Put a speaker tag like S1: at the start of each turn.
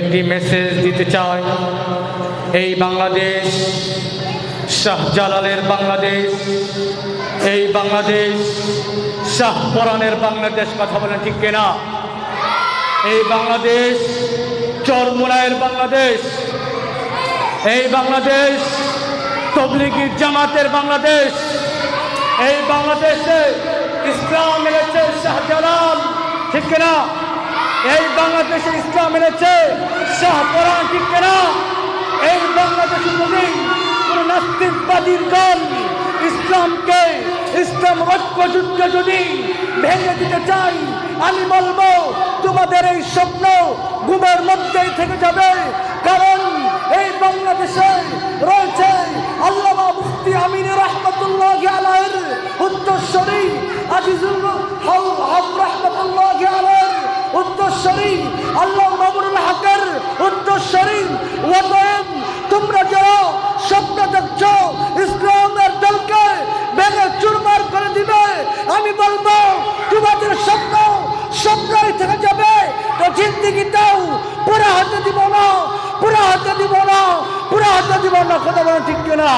S1: একটি মেসেজ দিতে চাই। এই বাংলাদেশ শাহজালালের বাংলাদেশ, এই বাংলাদেশ শাহপরানের বাংলাদেশ কথা বলেন ঠিক কিনা? এই বাংলাদেশ চরমুনায়ের বাংলাদেশ, এই বাংলাদেশ, তবলিগি জামাতের বাংলাদেশ, এই বাংলাদেশে ইসলাম এনেছে শাহজালাল ঠিক কিনা? এই বাংলাদেশে ইসলাম এনেছে শাহপরান ঠিক কেনা? এই বাংলাদেশে যদি কোনো নাস্তিকবাদীর দল ইসলামকে ইসলাম ঐক্যযুদ্ধ যদি ভেঙে দিতে চাই আমি বলব, তোমাদের এই স্বপ্ন ঘুমের মধ্যেই থেকে যাবে। কারণ উত্তরস্বরী আল্লাহ মামুনুল হকের উত্তরস্বরী ওয়াদান তোমরা যারা স্বপ্ন দেখছ, ইসলামের দলকে ভেঙে চুরমার করে দিবে, আমি বলব, তোমাদের স্বপ্ন স্বপ্নই থেকে যাবে। তো জিন্দিগিতেও পুরো হাতে দিব না, পুরো হাতে দিব না, পুরো হাতে দিব না, কথা বলা ঠিক কিনা?